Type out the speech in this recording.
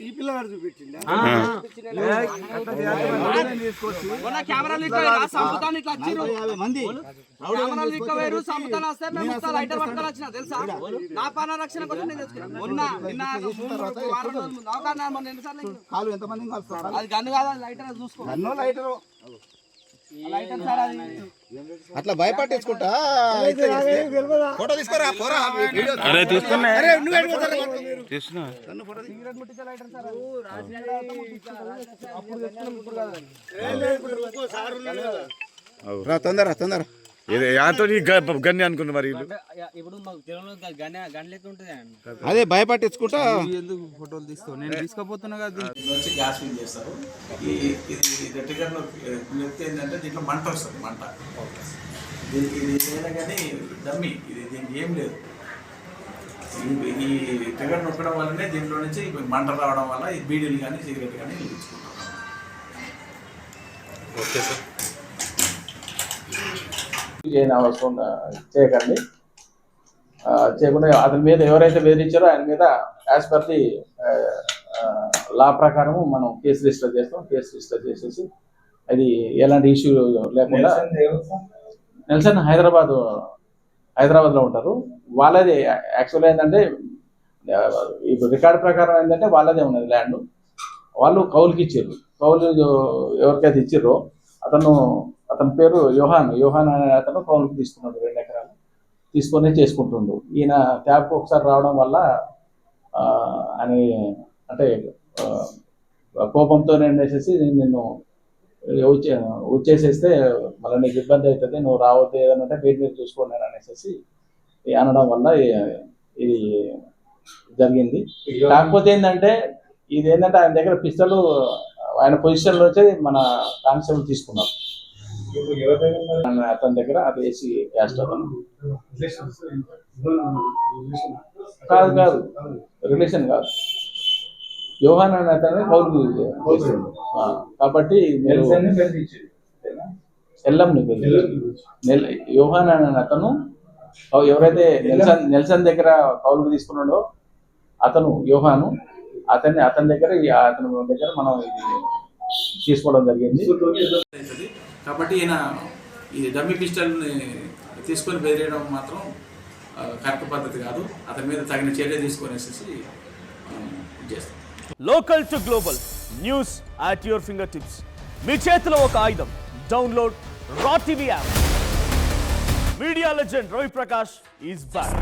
ఈ పిల్లగాడు చూపించిందా మొన్న కెమెరాలు ఇట్లా ఇలా సంపుతాను ఇట్లా వచ్చిర్రు. యాభై మంది కెమెరాలు ఇట్లా వేరు సంపుతాను వస్తే మేము ఇట్లా లైటర్ పట్టుకొని వచ్చిన తెలుసా నా ప్రాణ రక్షణ కోసం నేను తెచ్చుకున్నాను మొన్న నిన్న మూడు వారం రోజుల ముందు అవగాహన మొన్న ఎన్నిసార్లు అయింది? కాలు ఎంతమంది కలుస్తారు అది గన్ను కాదు అది లైటర్ చూసుకో లైటరు అట్లా భయపట్టించుకుంటా? ఫోటో తీసుకోరా పోరా. అరే తీసుకున్నా. అరే నువ్వు? తీసుకున్నా. రా తొందర తొందర యాతో గన్ని అనుకున్నా మరి ఇప్పుడు అదే భయపట్టించుకుంటా. ఎందుకు ఫోటోలు తీస్తావు? నేను తీసుకుపోతున్నా కదా నుంచి గ్యాస్ ఫిల్ చేస్తారు. ఈ ఇది ట్రిగర్ నొక్కితే ఏంటంటే దీంట్లో మంట వస్తుంది మంట. దీనికి ఇది ఏదైనా కానీ డమ్మి. ఇది దీనికి ఏం లేదు. ఈ- ట్రిగర్ నొక్కడం వల్లనే దీంట్లో నుంచి మంట రావడం వల్ల ఈ బీడీలు కానీ సిగరెట్ కానీ వెలిగించుకుంటాం చేయని అవసరం చేయకండి. చేయకుండా అతని మీద ఎవరైతే బెదిరించారో ఆయన మీద యాజ్ పర్ ది లా ప్రకారం మనం కేసు రిజిస్టర్ చేస్తాం. కేసు రిజిస్టర్ చేసేసి అది ఎలాంటి ఇష్యూ లేకుండా నెల్సన్ హైదరాబాద్ హైదరాబాద్లో ఉంటారు. వాళ్ళది యాక్చువల్గా ఏంటంటే ఇప్పుడు రికార్డ్ ప్రకారం ఏంటంటే వాళ్ళదే ఉన్నది ల్యాండ్. వాళ్ళు కౌలుకి ఇచ్చారు కౌలు ఎవరికైతే ఇచ్చిర్రో అతను అతని పేరు యోహాన్. యోహాన్ అనే అతను కౌలుకి తీసుకున్నాడు రెండు ఎకరాలు. తీసుకొని చేసుకుంటుండు. ఈయన ట్యాబ్కి ఒకసారి రావడం వల్ల అని అంటే కోపంతో వేసేసి నిన్ను వచ్చే వచ్చేసేస్తే మళ్ళీ నీకు ఇబ్బంది అవుతుంది నువ్వు రావద్దు ఏదనంటే మీరు మీరు చూసుకోండి అని అనేసి అనడం వల్ల ఇది జరిగింది. కాకపోతే ఏంటంటే ఇది ఏంటంటే ఆయన దగ్గర పిస్తలు ఆయన పొజిషన్లో వచ్చి మన కానిస్టేబుల్ తీసుకున్నారు. అతని దగ్గర అది వేసి వేస్తారు? కాదు కాదు. రిలేషన్ కాదు. యోహాన్ అనే అతను. ఆ, కాబట్టి మీరు ఎల్లంని పేరు నెల్ యోహాన్ అనే అతను ఎవరైతే నెల్సన్ నెల్సన్ దగ్గర కౌలుకు తీసుకున్నాడో అతను యోహాను అతన్ని అతని దగ్గర అతని దగ్గర మనం ఇది తీసుకోవడం జరిగింది. కాబట్టి ఈయన ఈ డమ్మీ పిస్టల్ని తీసుకొని బెదిరేయడం మాత్రం కరెక్ట్ పద్ధతి కాదు. అతని మీద తగిన చర్య తీసుకొనేసి చేస్తాం. Local to global news at your fingertips మీ చేతిలో ఒక ఆయుధం. Download Raw TV app media legend Ravi Prakash is back